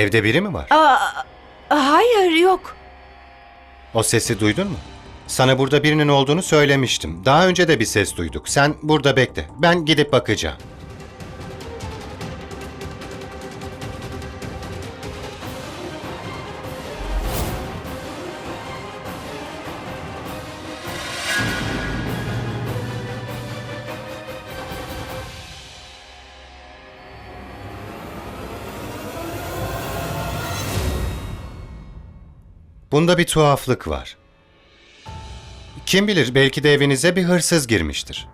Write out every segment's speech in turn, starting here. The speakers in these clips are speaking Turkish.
Evde biri mi var? Aa, hayır yok. O sesi duydun mu? Sana burada birinin olduğunu söylemiştim. Daha önce de bir ses duyduk. Sen burada bekle. Ben gidip bakacağım. Bunda bir tuhaflık var. Kim bilir belki de evinize bir hırsız girmiştir.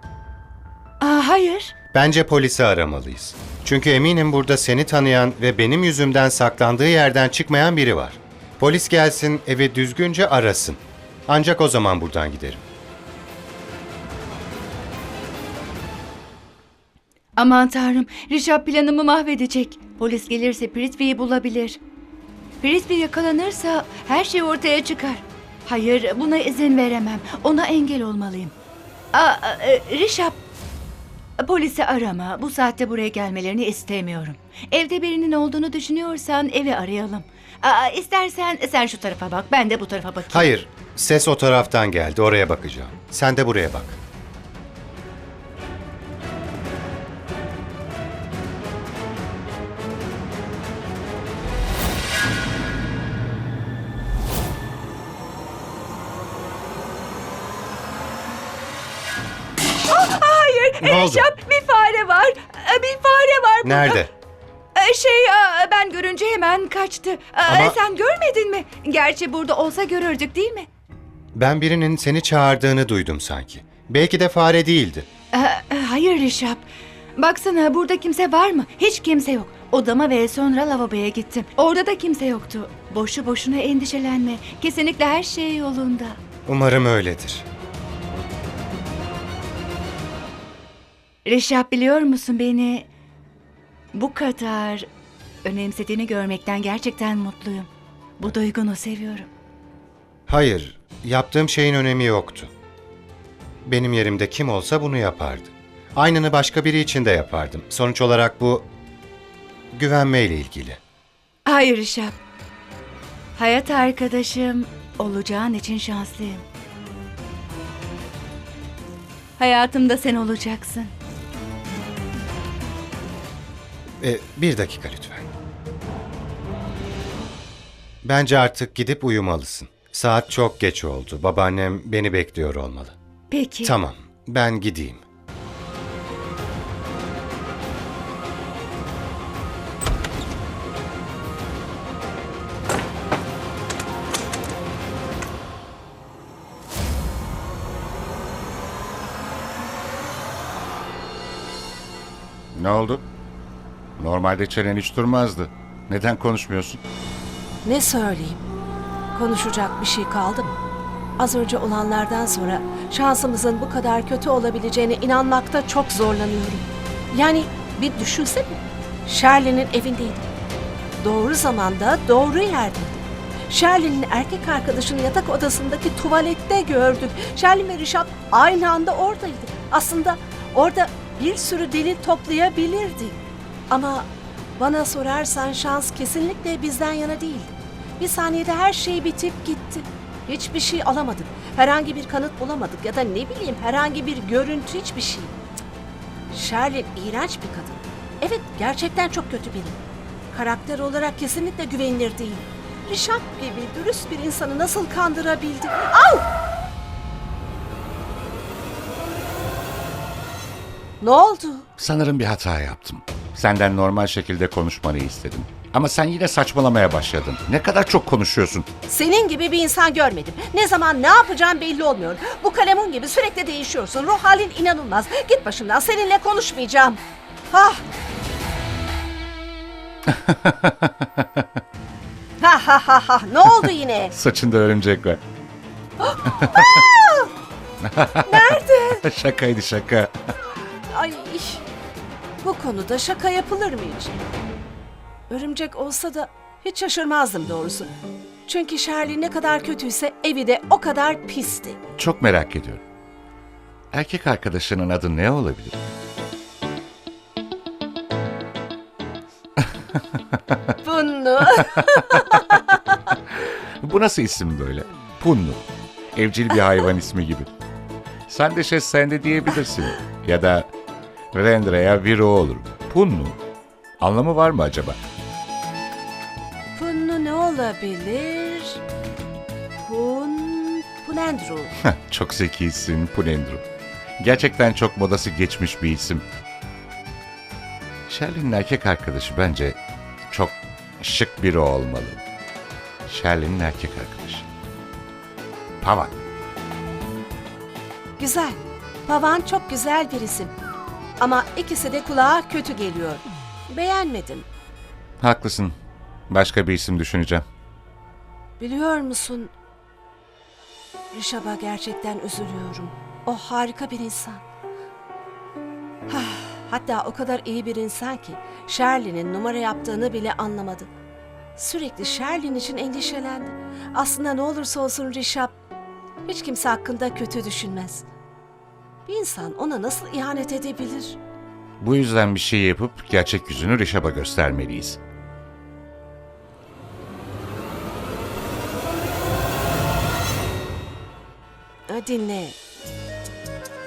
Aa, hayır. Bence polisi aramalıyız. Çünkü eminim burada seni tanıyan ve benim yüzümden saklandığı yerden çıkmayan biri var. Polis gelsin, evi düzgünce arasın. Ancak o zaman buradan giderim. Aman tanrım, Rişap planımı mahvedecek. Polis gelirse Prithvi'yi bulabilir. Prithvi yakalanırsa her şey ortaya çıkar. Hayır, buna izin veremem. Ona engel olmalıyım. Aa, e, Rişap, polisi arama. Bu saatte buraya gelmelerini istemiyorum. Evde birinin olduğunu düşünüyorsan evi arayalım. Aa, istersen sen şu tarafa bak, ben de bu tarafa bakayım. Hayır, ses o taraftan geldi. Oraya bakacağım. Sen de buraya bak. Ne oldu? Bir fare var. Ee, Bir fare var burada. Nerede? Ee, Şey aa, ben görünce hemen kaçtı. Aa, Ama- Sen görmedin mi? Gerçi burada olsa görürdük değil mi? Ben birinin seni çağırdığını duydum sanki. Belki de fare değildi. Ee, Hayır Rişap. Baksana burada kimse var mı? Hiç kimse yok. Odama ve sonra lavaboya gittim. Orada da kimse yoktu. Boşu boşuna endişelenme. Kesinlikle her şey yolunda. Umarım öyledir. Rişap biliyor musun beni bu kadar önemsediğini görmekten gerçekten mutluyum. Bu duygunu seviyorum. Hayır, yaptığım şeyin önemi yoktu. Benim yerimde kim olsa bunu yapardı. Aynını başka biri için de yapardım. Sonuç olarak bu güvenmeyle ilgili. Hayır Rişap. Hayat arkadaşım olacağın için şanslıyım. Hayatımda sen olacaksın. E, bir dakika lütfen. Bence artık gidip uyumalısın. Saat çok geç oldu. Babaannem beni bekliyor olmalı. Peki. Tamam, ben gideyim. Ne oldu? Normalde çenen hiç durmazdı. Neden konuşmuyorsun? Ne söyleyeyim? Konuşacak bir şey kaldı mı? Az önce olanlardan sonra şansımızın bu kadar kötü olabileceğine inanmakta çok zorlanıyorum. Yani bir düşünsene. Shirley'nin evindeydim. Doğru zamanda doğru yerdeydim. Shirley'nin erkek arkadaşını yatak odasındaki tuvalette gördük. Shirley ve Rişap aynı anda oradaydı. Aslında orada bir sürü delil toplayabilirdik. Ama bana sorarsan şans kesinlikle bizden yana değildi. Bir saniyede her şey bitip gitti. Hiçbir şey alamadık. Herhangi bir kanıt bulamadık ya da ne bileyim herhangi bir görüntü hiçbir şey. Shirley iğrenç bir kadın. Evet gerçekten çok kötü biri. Karakter olarak kesinlikle güvenilir değil. Rişap gibi dürüst bir insanı nasıl kandırabildi? Au! Ne oldu? Sanırım bir hata yaptım. Senden normal şekilde konuşmanı istedim. Ama sen yine saçmalamaya başladın. Ne kadar çok konuşuyorsun. Senin gibi bir insan görmedim. Ne zaman ne yapacağım belli olmuyor. Bu kalemun gibi sürekli değişiyorsun. Ruh halin inanılmaz. Git başımdan seninle konuşmayacağım. Ah! ha ha ha ha. Ne oldu yine? Saçında örümcek var. Nerede? Şakaydı şaka. Konuda şaka yapılır mı hiç? Örümcek olsa da hiç şaşırmazdım doğrusu. Çünkü Shirley ne kadar kötüyse evi de o kadar pisti. Çok merak ediyorum. Erkek arkadaşının adı ne olabilir? Bunu. Bu nasıl isim böyle? Punnu. Evcil bir hayvan ismi gibi. Sen de şey sen de diyebilirsin. Ya da Rendre'ya Viro olur. Punnu. Anlamı var mı acaba? Bunu ne olabilir? Pun... Punendru. çok zekisin Punendru. Gerçekten çok modası geçmiş bir isim. Sherlin'in erkek arkadaşı bence çok şık biri olmalı. Sherlin'in erkek arkadaşı. Pavan. Güzel. Pavan çok güzel bir isim. Ama ikisi de kulağa kötü geliyor. Beğenmedim. Haklısın. Başka bir isim düşüneceğim. Biliyor musun? Rişab'a gerçekten üzülüyorum. O harika bir insan. Hah, Hatta o kadar iyi bir insan ki Shirley'nin numara yaptığını bile anlamadı. Sürekli Shirley'nin için endişelendi. Aslında ne olursa olsun Rişap hiç kimse hakkında kötü düşünmez. Bir insan ona nasıl ihanet edebilir? Bu yüzden bir şey yapıp gerçek yüzünü Rişap'a göstermeliyiz. Ha, dinle.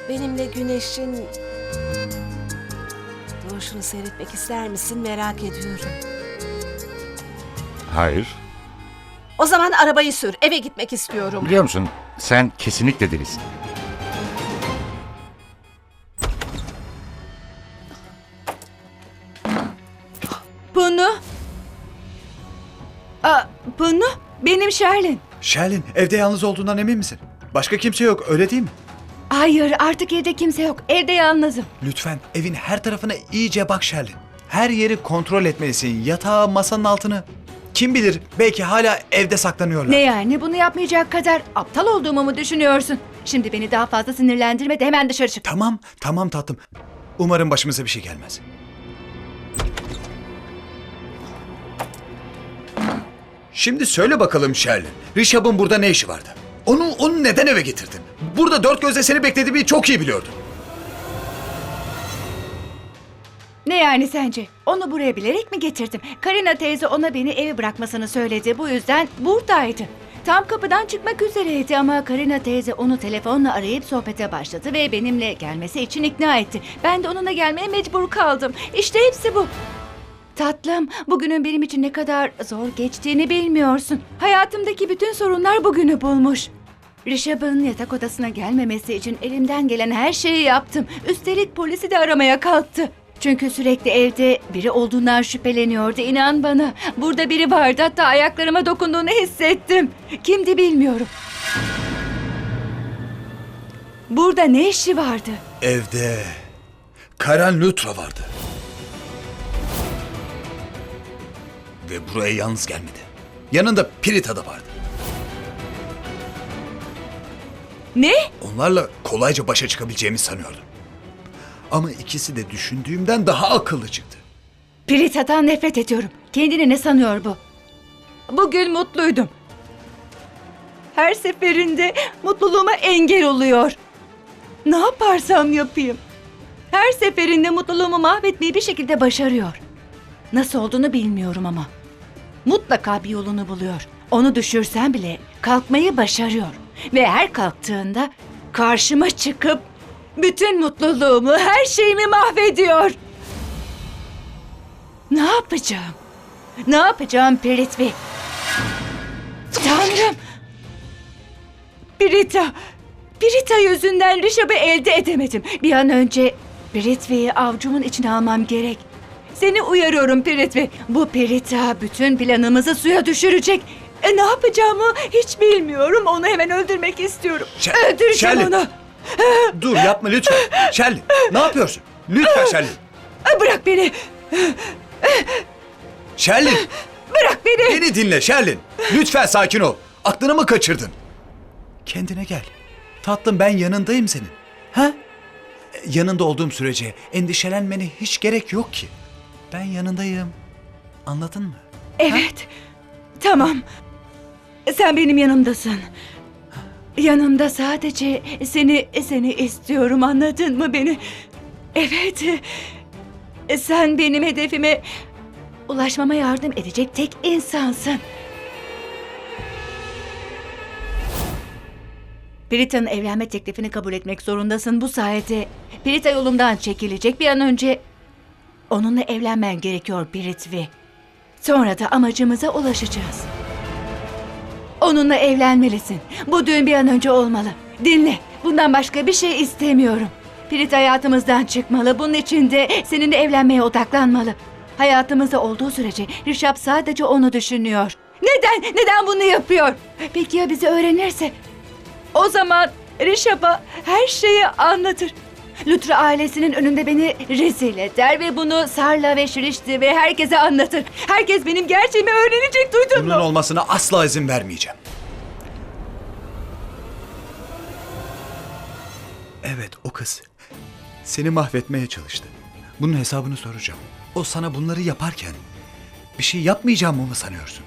Benimle güneşin doğuşunu seyretmek ister misin merak ediyorum. Hayır. O zaman arabayı sür. Eve gitmek istiyorum. Biliyor musun? Sen kesinlikle delisin. Bunu benim Sherlin. Sherlin, evde yalnız olduğundan emin misin? Başka kimse yok, öyle değil mi? Hayır artık evde kimse yok. Evde yalnızım. Lütfen evin her tarafına iyice bak Sherlin. Her yeri kontrol etmelisin. Yatağı, masanın altını. Kim bilir belki hala evde saklanıyorlar. Ne yani bunu yapmayacak kadar aptal olduğumu mu düşünüyorsun? Şimdi beni daha fazla sinirlendirme de hemen dışarı çık. Tamam, tamam tatlım. Umarım başımıza bir şey gelmez. Şimdi söyle bakalım Sherlin. Rişab'ın burada ne işi vardı? Onu, onu neden eve getirdin? Burada dört gözle seni beklediğimi çok iyi biliyordun. Ne yani sence? Onu buraya bilerek mi getirdim? Karina teyze ona beni eve bırakmasını söyledi. Bu yüzden buradaydı. Tam kapıdan çıkmak üzereydi ama Karina teyze onu telefonla arayıp sohbete başladı ve benimle gelmesi için ikna etti. Ben de onunla gelmeye mecbur kaldım. İşte hepsi bu. Tatlım, bugünün benim için ne kadar zor geçtiğini bilmiyorsun. Hayatımdaki bütün sorunlar bugünü bulmuş. Rishab'ın yatak odasına gelmemesi için elimden gelen her şeyi yaptım. Üstelik polisi de aramaya kalktı. Çünkü sürekli evde biri olduğundan şüpheleniyordu inan bana. Burada biri vardı hatta ayaklarıma dokunduğunu hissettim. Kimdi bilmiyorum. Burada ne işi vardı? Evde Karan Lutra vardı. Ve buraya yalnız gelmedi. Yanında Pirita da vardı. Ne? Onlarla kolayca başa çıkabileceğimi sanıyordum. Ama ikisi de düşündüğümden daha akıllı çıktı. Prita'dan nefret ediyorum. Kendini ne sanıyor bu? Bugün mutluydum. Her seferinde mutluluğuma engel oluyor. Ne yaparsam yapayım. Her seferinde mutluluğumu mahvetmeyi bir şekilde başarıyor. Nasıl olduğunu bilmiyorum ama. Mutlaka bir yolunu buluyor. Onu düşürsen bile kalkmayı başarıyor. Ve her kalktığında karşıma çıkıp bütün mutluluğumu, her şeyimi mahvediyor. Ne yapacağım? Ne yapacağım Piritvi? Tanrım! Pirita! Pirita yüzünden Rişab'ı elde edemedim. Bir an önce Piritvi'yi avcumun içine almam gerek. Seni uyarıyorum Piritvi. Bu Pirita bütün planımızı suya düşürecek. E, ne yapacağımı hiç bilmiyorum. Onu hemen öldürmek istiyorum. Şe- Öldüreceğim Şerlin! onu. Dur yapma lütfen. Sherlin ne yapıyorsun? Lütfen Sherlin. E, Bırak beni. Sherlin Bırak beni. beni dinle Sherlin. Lütfen sakin ol. Aklını mı kaçırdın? Kendine gel. Tatlım ben yanındayım senin. Ha? E, Yanında olduğum sürece endişelenmene hiç gerek yok ki. Ben yanındayım. Anladın mı? Evet. Tamam. Sen benim yanımdasın. Yanımda sadece seni seni istiyorum anladın mı beni? Evet. Sen benim hedefime ulaşmama yardım edecek tek insansın. Prita'nın evlenme teklifini kabul etmek zorundasın. Bu sayede Prita yolumdan çekilecek. Bir an önce onunla evlenmen gerekiyor Pritvi. Sonra da amacımıza ulaşacağız. Onunla evlenmelisin. Bu düğün bir an önce olmalı. Dinle. Bundan başka bir şey istemiyorum. Pirit hayatımızdan çıkmalı. Bunun için de seninle evlenmeye odaklanmalı. Hayatımızda olduğu sürece Rişap sadece onu düşünüyor. Neden? Neden bunu yapıyor? Peki ya bizi öğrenirse? O zaman Rişap'a her şeyi anlatır. Lutra ailesinin önünde beni rezil eder ve bunu Sarla ve Şirişti ve herkese anlatır. Herkes benim gerçeğimi öğrenecek duydun mu? Bunun olmasına asla izin vermeyeceğim. Evet o kız. Seni mahvetmeye çalıştı. Bunun hesabını soracağım. O sana bunları yaparken bir şey yapmayacağımı mı sanıyorsun?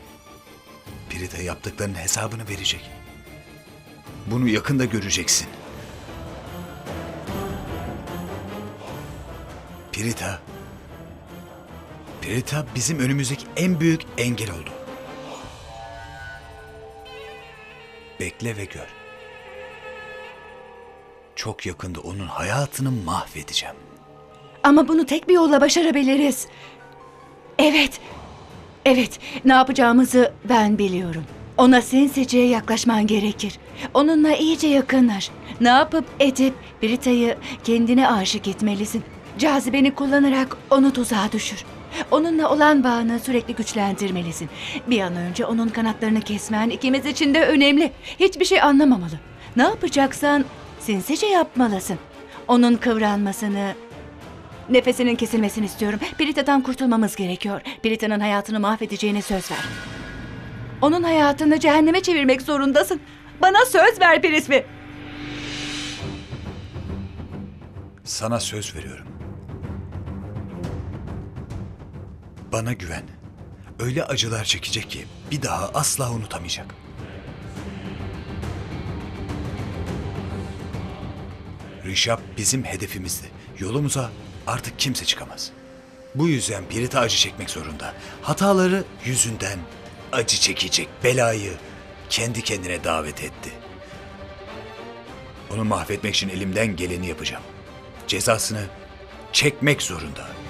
Prita yaptıklarının hesabını verecek. Bunu yakında göreceksin. Prita. Prita bizim önümüzdeki en büyük engel oldu. Bekle ve gör. Çok yakında onun hayatını mahvedeceğim. Ama bunu tek bir yolla başarabiliriz. Evet. Evet, ne yapacağımızı ben biliyorum. Ona sinsiceye yaklaşman gerekir. Onunla iyice yakınlaş. Ne yapıp edip Brita'yı kendine aşık etmelisin. Cazibeni kullanarak onu tuzağa düşür. Onunla olan bağını sürekli güçlendirmelisin. Bir an önce onun kanatlarını kesmen ikimiz için de önemli. Hiçbir şey anlamamalı. Ne yapacaksan sinsice yapmalısın. Onun kıvranmasını, Nefesinin kesilmesini istiyorum. Brita'dan kurtulmamız gerekiyor. Brita'nın hayatını mahvedeceğine söz ver. Onun hayatını cehenneme çevirmek zorundasın. Bana söz ver Pirisvi. Sana söz veriyorum. Bana güven. Öyle acılar çekecek ki bir daha asla unutamayacak. Rişap bizim hedefimizdi. Yolumuza artık kimse çıkamaz. Bu yüzden Pirita acı çekmek zorunda. Hataları yüzünden acı çekecek belayı kendi kendine davet etti. Onu mahvetmek için elimden geleni yapacağım. Cezasını çekmek zorunda.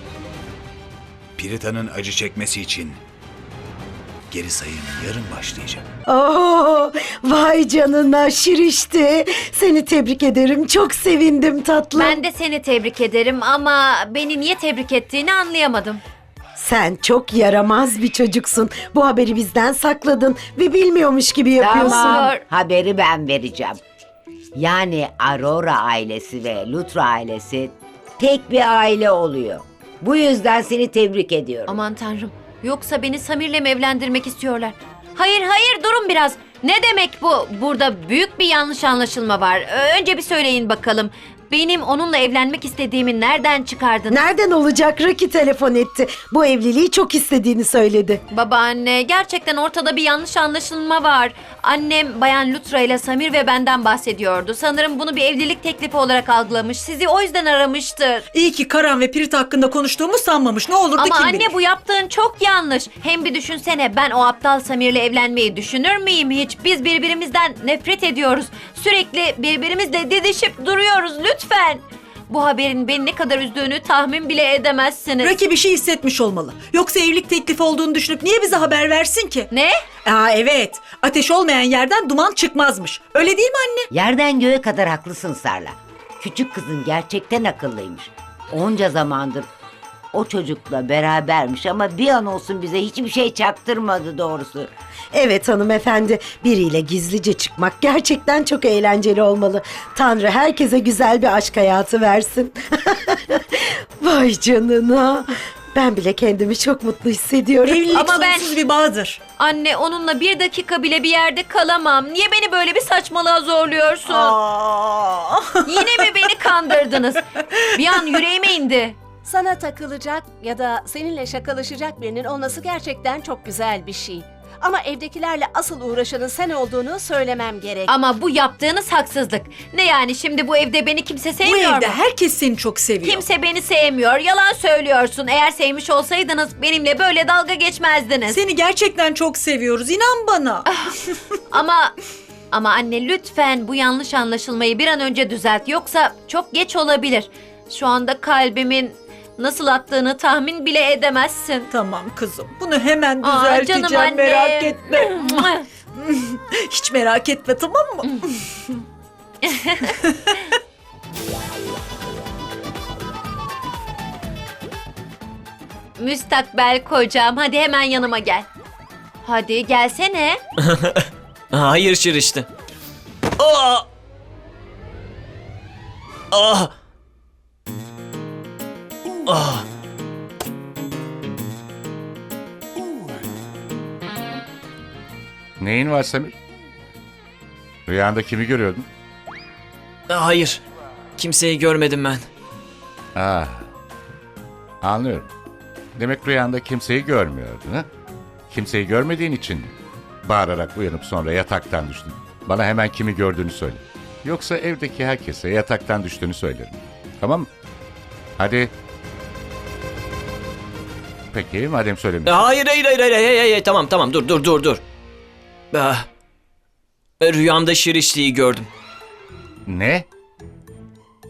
Pirita'nın acı çekmesi için geri sayım yarın başlayacak. Oo, vay canına şirişti. Seni tebrik ederim. Çok sevindim tatlım. Ben de seni tebrik ederim ama beni niye tebrik ettiğini anlayamadım. Sen çok yaramaz bir çocuksun. Bu haberi bizden sakladın ve bilmiyormuş gibi yapıyorsun. Tamam. Haberi ben vereceğim. Yani Aurora ailesi ve Lutra ailesi tek bir aile oluyor. Bu yüzden seni tebrik ediyorum. Aman tanrım. Yoksa beni Samir'le mi evlendirmek istiyorlar? Hayır hayır durun biraz. Ne demek bu? Burada büyük bir yanlış anlaşılma var. Önce bir söyleyin bakalım. Benim onunla evlenmek istediğimi nereden çıkardınız? Nereden olacak? Raki telefon etti. Bu evliliği çok istediğini söyledi. Babaanne gerçekten ortada bir yanlış anlaşılma var. Annem Bayan Lutra ile Samir ve benden bahsediyordu. Sanırım bunu bir evlilik teklifi olarak algılamış. Sizi o yüzden aramıştır. İyi ki Karan ve Pirit hakkında konuştuğumu sanmamış. Ne olurdu Ama kim anne bilir. bu yaptığın çok yanlış. Hem bir düşünsene ben o aptal Samir'le evlenmeyi düşünür müyüm hiç? Biz birbirimizden nefret ediyoruz. Sürekli birbirimizle didişip duruyoruz lütfen. Bu haberin beni ne kadar üzdüğünü tahmin bile edemezsiniz. Raki bir şey hissetmiş olmalı. Yoksa evlilik teklifi olduğunu düşünüp niye bize haber versin ki? Ne? Aa evet. Ateş olmayan yerden duman çıkmazmış. Öyle değil mi anne? Yerden göğe kadar haklısın Sarla. Küçük kızın gerçekten akıllıymış. Onca zamandır o çocukla berabermiş ama bir an olsun bize hiçbir şey çaktırmadı doğrusu. Evet hanımefendi. Biriyle gizlice çıkmak gerçekten çok eğlenceli olmalı. Tanrı herkese güzel bir aşk hayatı versin. vay canına. Ben bile kendimi çok mutlu hissediyorum. Evlilik Ama ben- sonsuz bir bağdır. Anne onunla bir dakika bile bir yerde kalamam. Niye beni böyle bir saçmalığa zorluyorsun? Aa. Yine mi beni kandırdınız? Bir an yüreğime indi. Sana takılacak ya da seninle şakalaşacak birinin olması gerçekten çok güzel bir şey. Ama evdekilerle asıl uğraşanın sen olduğunu söylemem gerek. Ama bu yaptığınız haksızlık. Ne yani şimdi bu evde beni kimse Bu sevmiyor evde mu? herkes seni çok seviyor. Kimse beni sevmiyor. Yalan söylüyorsun. Eğer sevmiş olsaydınız benimle böyle dalga geçmezdiniz. Seni gerçekten çok seviyoruz. İnan bana. Ama ama anne lütfen bu yanlış anlaşılmayı bir an önce düzelt. Yoksa çok geç olabilir. Şu anda kalbimin nasıl attığını tahmin bile edemezsin. tamam kızım. Bunu hemen Aa, düzelteceğim. canım anne. merak etme. Hiç merak etme tamam mı? Müstakbel kocam hadi hemen yanıma gel. Hadi gelsene. Hayır şırıştı. Aa! Ah! Ah! Neyin var Samir? Rüyanda kimi görüyordun? Hayır. Kimseyi görmedim ben. Ah, anlıyorum. Demek rüyanda kimseyi görmüyordun ha? Kimseyi görmediğin için bağırarak uyanıp sonra yataktan düştün. Bana hemen kimi gördüğünü söyle. Yoksa evdeki herkese yataktan düştüğünü söylerim. Tamam mı? Hadi. Peki madem söylemiyorsun. Hayır hayır hayır hayır hayır, hayır. tamam tamam dur dur dur dur. Ah. Rüyamda şirişliği gördüm. Ne?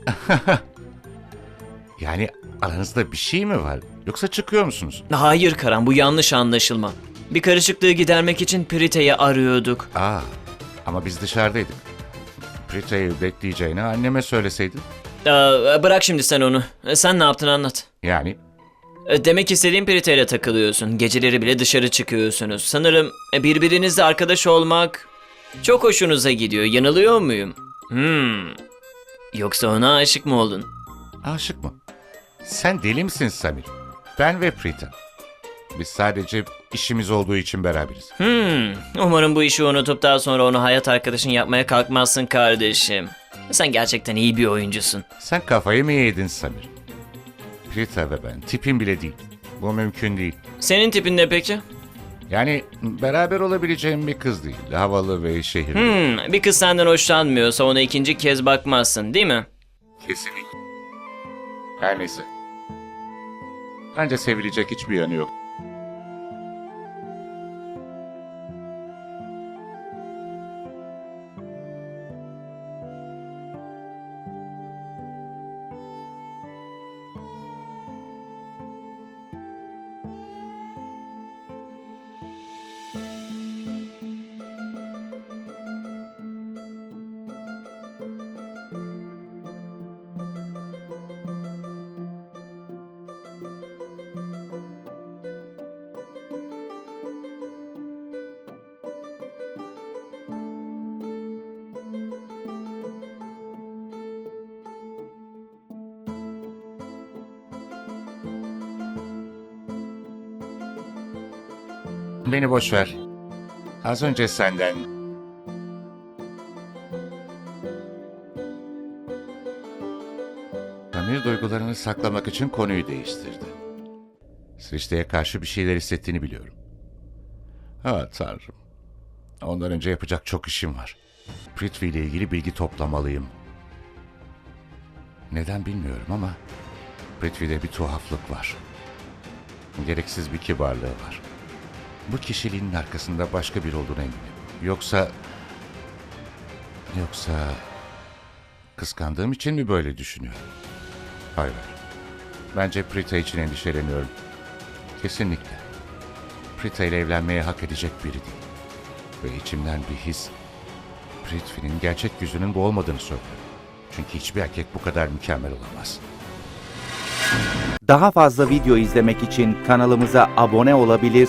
yani aranızda bir şey mi var? Yoksa çıkıyor musunuz? Hayır Karan bu yanlış anlaşılma. Bir karışıklığı gidermek için Prite'yi arıyorduk. Aa, ama biz dışarıdaydık. Prita'yı bekleyeceğini anneme söyleseydin. Aa, bırak şimdi sen onu. Sen ne yaptın anlat. Yani E, Demek istediğin Prite'yle takılıyorsun. Geceleri bile dışarı çıkıyorsunuz. Sanırım e, birbirinizle arkadaş olmak çok hoşunuza gidiyor. Yanılıyor muyum? Hmm. Yoksa ona aşık mı oldun? aşık mı? Sen deli misin Samir? Ben ve Prita. Biz sadece işimiz olduğu için beraberiz. Hmm. Umarım bu işi unutup daha sonra onu hayat arkadaşın yapmaya kalkmazsın kardeşim. Sen gerçekten iyi bir oyuncusun. Sen kafayı mı yedin Samir? Prita ve ben tipim bile değil. Bu mümkün değil. Senin tipin ne peki? Yani beraber olabileceğim bir kız değil. Havalı ve şehirli. Hmm. Bir kız senden hoşlanmıyorsa ona ikinci kez bakmazsın değil mi? Kesinlikle. Her neyse. Bence sevilecek hiçbir yanı yok. Beni boş ver. Az önce senden... Samir duygularını saklamak için konuyu değiştirdi. Srişte'ye karşı bir şeyler hissettiğini biliyorum. Ha tanrım. Ondan önce yapacak çok işim var. Prithvi ile ilgili bilgi toplamalıyım. Neden bilmiyorum ama Prithvi'de bir tuhaflık var. Gereksiz bir kibarlığı var. Bu kişiliğinin arkasında başka biri olduğuna eminim. Yoksa... Yoksa... Kıskandığım için mi böyle düşünüyorum? Hayır. Bence Prita için endişeleniyorum. Kesinlikle. Prita ile evlenmeye hak edecek biri değil. Ve içimden bir his... Prithvi'nin gerçek yüzünün bu olmadığını söylüyor. Çünkü hiçbir erkek bu kadar mükemmel olamaz. Daha fazla video izlemek için kanalımıza abone olabilir,